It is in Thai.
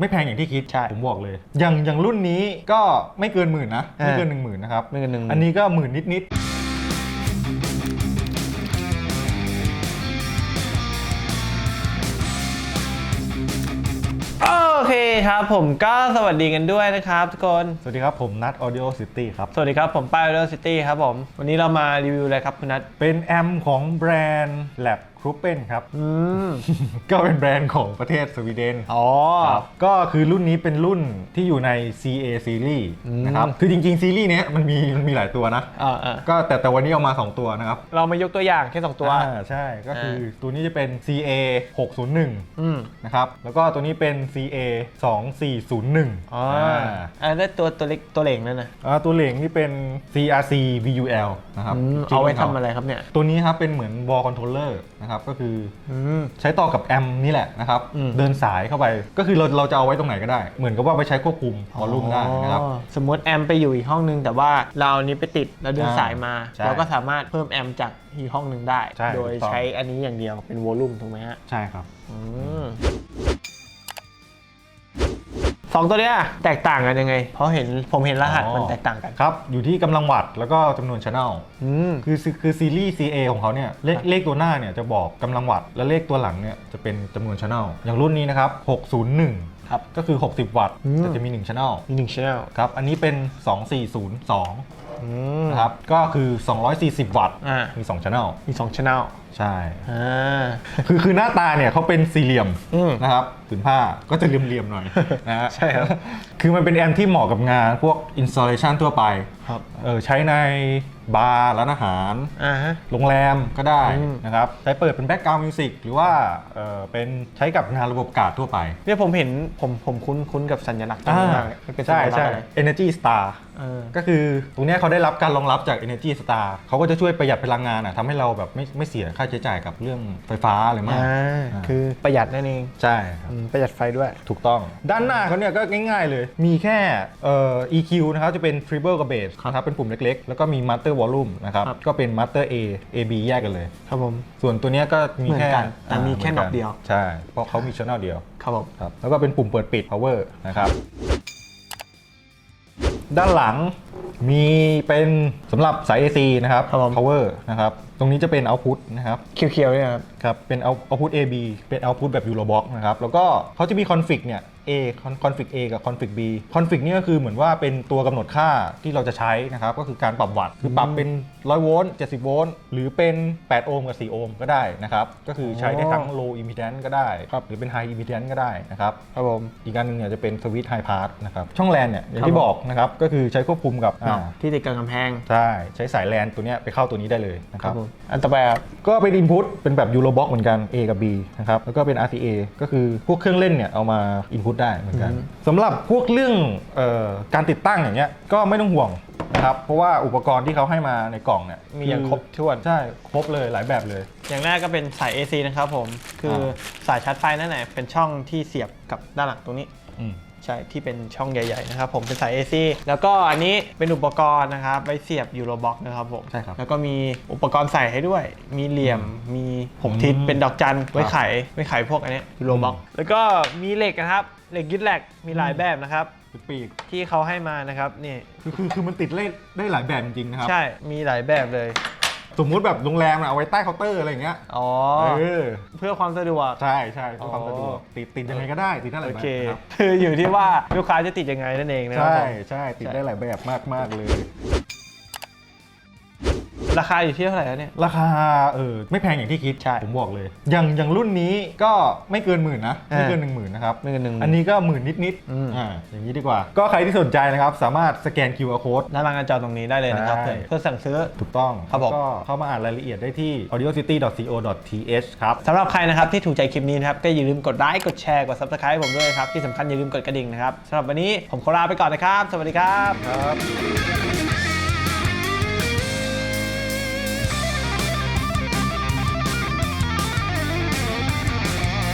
ไม่แพงอย่างที่คิด ใช่ผมบอกเลย อย่างอย่างรุ่นนี้ก็ไม่เกินหมื่นนะอ่าไม่เกินหนึ่งหมื่นนะครับ ไม่เกินหนึ่งหมื่น อันนี้ก็หมื่นนิดนิดโอเคครับ ผมก็สวัสดีกันด้วยนะครับทุกคน ๆ สวัสดีครับผมนัท Audio City ครับ สวัสดีครับผมป้ายเรอซิตี้ครับผม วันนี้เรามารีวิวอะไรครับคุณนัท เป็นแอมของแบรนด์ Lab c r u p p e n ครับ อืม ก็เป็นแบรนด์ของประเทศสวีเดนอ๋อ ครับก็คือรุ่นนี้เป็นรุ่นที่อยู่ใน CA Series อืมนะครับ คือจริงๆ ซีรีส์เนี้ยมันมีมันมีหลายตัวนะ อ่าอ่าก็แต่แต่วันนี้เอามา 2 ตัวนะครับเรามายกตัวอย่างแค่สองตัว อ่าใช่ ก็คืออาตัวนี้จะเป็น CA 601อืมนะครับ แล้วก็ตัวนี้เป็น CA 2401อ๋ออ่าแล้วตัวตัวเล็กตัวเหล่งนั่นนะอ่าตัวเหลงนี่เป็น CRC VUL นะครับอืมชื่เอาไว้ขงทำอะไรครับเนี่ย ตัวนี้ครับเป็นเหมือน wall controller นะครับก็คืออืมใช้ต่อกับแอมนี่แหละนะครับอืมเดินสายเข้าไปก็คือเราเราจะเอาไว้ตรงไหนก็ได้ เหมือนกับว่าไปใช้ควบคุมวอลลุ่มได้นะครับอ๋อสมมติแอมไปอยู่อีกห้องนึง แต่ว่าเราเอานี้ไปติดแล้วเดินอ่าสายมาใช่เราก็สามารถเพิ่มแอมจากอีกห้องหนึ่งได้ใช่โดยถูกต้องใช้อันนี้อย่างเดียวเป็นวอลลุ่มถูกไหมฮะใช่ครับ อืมสองตัวเนี้ยแตกต่างกันยังไง เพราะเห็นผมเห็นรหัสอ๋อมันแตกต่างกัน ครับ อยู่ที่กำลังวัตต์แล้วก็จำนวนช anel อืม คือคือคือซีรีส์ CA ของเขาเนี่ยเลขเลขตัวหน้าเนี่ยจะบอกกำลังวัตต์และเลขตัวหลังเนี่ยจะเป็นจำนวนช anel อย่างรุ่นนี้นะครับ 601 ครับ ก็คือ 60 วัตต์อืม แต่จะมี1 channel มีหนึ่งชแนลครับ อันนี้เป็น 2402 อืม นะครับ ก็คือ 240 วัตต์อ่ามี2 channel มีสองชแนลใช่ อ่า คือคือหน้าตาเนี่ยเขาเป็นสี่เหลี่ยมอืมนะครับ ผืนผ้าก็จะเหลี่ยมๆหน่อยนะฮะใช่ครับ คือมันเป็นแอมที่เหมาะกับงานพวก installation ทั่วไปครับเออใช้ในบาร์ร้านอาหารอ่าฮะ โรงแรมก็ได้อืม นะครับใช้เปิดเป็นแบ็กกราวด์มิวสิกหรือว่าเออเป็นใช้กับงานระบบการ์ดทั่วไปเนี่ยผมเห็นผมผมคุ้นคุ้นกับสัญลักษณ์ตรงนี้มากเลยมันเป็นสัใช่ญลักษใช่ ณ์อะไร Energy Star เออ ก็คือตรงเนี้ยเขาได้รับการรองรับจาก Energy Star เขาก็จะช่วยประหยัดพลังงานอะทำให้เราแบบไม่ไม่เสียค่าใช้จ่ายกับเรื่องไฟฟ้าอะไรมากอ่าอ่าคือประหยัดนั่นเอง ใช่ครับ อืมประหยัดไฟด้วย ถูกต้อง ด้านหน้าเขาเนี่ยก็ง่ายๆเลย มีแค่เอ่อ EQ นะครับ จะเป็น treble กับ bass นะครับ เป็นปุ่มเล็กๆ แล้วก็มี master volume นะครับ ครับ ก็เป็น master A A B แยกกันเลย ครับผม ส่วนตัวเนี้ยก็มีแค่เหมือนกันแต่มีาแค่หน็มือตเดียว ใช่ เพราะเขามี channel เดียว ครับผม ครับแล้วก็เป็นปุ่มเปิดปิด power นะครับ ด้านหลังมีเป็นสำหรับสาย AC นะครับ ครับผม power นะครับต รงนี้จะเป็น output นะครับ เขียวๆเนี่ยครับ ครับ เป็น out- output AB เป็น output แบบ Eurobox นะครับ แล้วก็เขาจะมี config เนี่ย A con- config A กับ config B config เนี่ยก็คือเหมือนว่าเป็นตัวกำหนดค่าที่เราจะใช้นะครับ ก็คือการปรับวัตต์คือปรับเป็น 100 โวลต์ 70 โวลต์ หรือเป็น 8 โอห์มกับ 4 โอห์มก็ได้นะครับ ก็คือใช้ได้ทั้ง low impedance ก็ได้ หรือเป็น high impedance ก็ได้นะครับ ครับผม อีกการหนึ่งเนี่ยจะเป็นสวิตช์ไฮพาสนะครับ ช่องแลนเนี่ยอย่างครับที่ผมบอกนะครับ ก็คือใช้ควบคุมกับเนาะอ่าที่ติดกับกำแพง ใช่ ใช้สายแลนตัวเนี้ยไปเข้าตัวนี้ได้เลยนะครับผมอันต่อไปครับก็เป็น Input เป็นแบบยูโรบ็อกเหมือนกัน A กับ B นะครับ แล้วก็เป็น RCA ก็คือพวกเครื่องเล่นเนี่ยเอามา Input ได้เหมือนกันอืมสำหรับพวกเรื่องเออการติดตั้งอย่างเงี้ยก็ไม่ต้องห่วงนะครับเพราะว่าอุปกรณ์ที่เขาให้มาในกล่องเนี่ยมีอย่างครบถ้วนใช่ครบเลยหลายแบบเลย อย่างแรกก็เป็นสาย AC นะครับผม คืออาสายชาร์จไฟนั่นแหละเป็นช่องที่เสียบกับด้านหลังตรงนี้อืมใช่ที่เป็นช่องใหญ่ๆนะครับผมเป็นสาย AC แล้วก็อันนี้เป็นอุปกรณ์นะครับไว้เสียบยูโรบ็อกนะครับผมใช่ครับแล้วก็มีอุปกรณ์ใส่ให้ด้วย มีเหลี่ยมมีหกอืมทิศเป็นดอกจันไว้ครับไขไว้ไขพวกอันเนี้ยูโรบ็อกอืมแล้วก็มีเหล็กนะครับ เหล็กยึดแหลกมีหลายแบบนะครับปีกที่เขาให้มานะครับนี่คือคือคือมันติดเล่นได้หลายแบบจริงๆนะครับ ใช่มีหลายแบบเลย สมมุติแบบโรงแรมอะเอาไว้ใต้เคาน์เตอร์อะไรอย่างเงี้ยอ๋อเออเพื่อความสะดวก ใช่ใช่เพื่อความสะดวกอ๋อติดติดยังไงก็ได้ติดได้หลายโอแบบเคนะครับ คืออยู่ที่ว่าลูกค้าจะติดยังไงนั่นเองนะครับใช่ผม ใช่ติดได้หลายแบบมากมากๆเลย ราคาอยู่ที่เท่าไหร่แล้วเนี่ย ราคาเออไม่แพงอย่างที่คิดใช่ผมบอกเลยอย่างอย่างรุ่นนี้ก็ไม่เกินหมื่นนะอ่าไม่เกินหนึ่งหมื่นนะครับไม่เกิน10,000อันนี้ก็หมื่นนิดนิดๆอืมอ่าอย่างนี้ดีกว่า ก็ใครที่สนใจนะครับสามารถสแกน QR code หน้าร้านอาจารย์ตรงนี้ได้เลยนะครับใช่เพื่อสั่งซื้อถูกต้องครับผมแล้วก็เข้ามาอ่านรายละเอียดได้ที่ audiocity.co.th ครับสำหรับใครนะครับที่ถูกใจคลิปนี้นะครับก็อย่าลืมกดไลค์กดแชร์กด subscribe ผมด้วยนะครับที่สำคัญอย่าลืมกดกระดิ่งนะครับสำหรับวันนี้ผมขอลาไปก่อนนะครับ สวัสดีครับครับ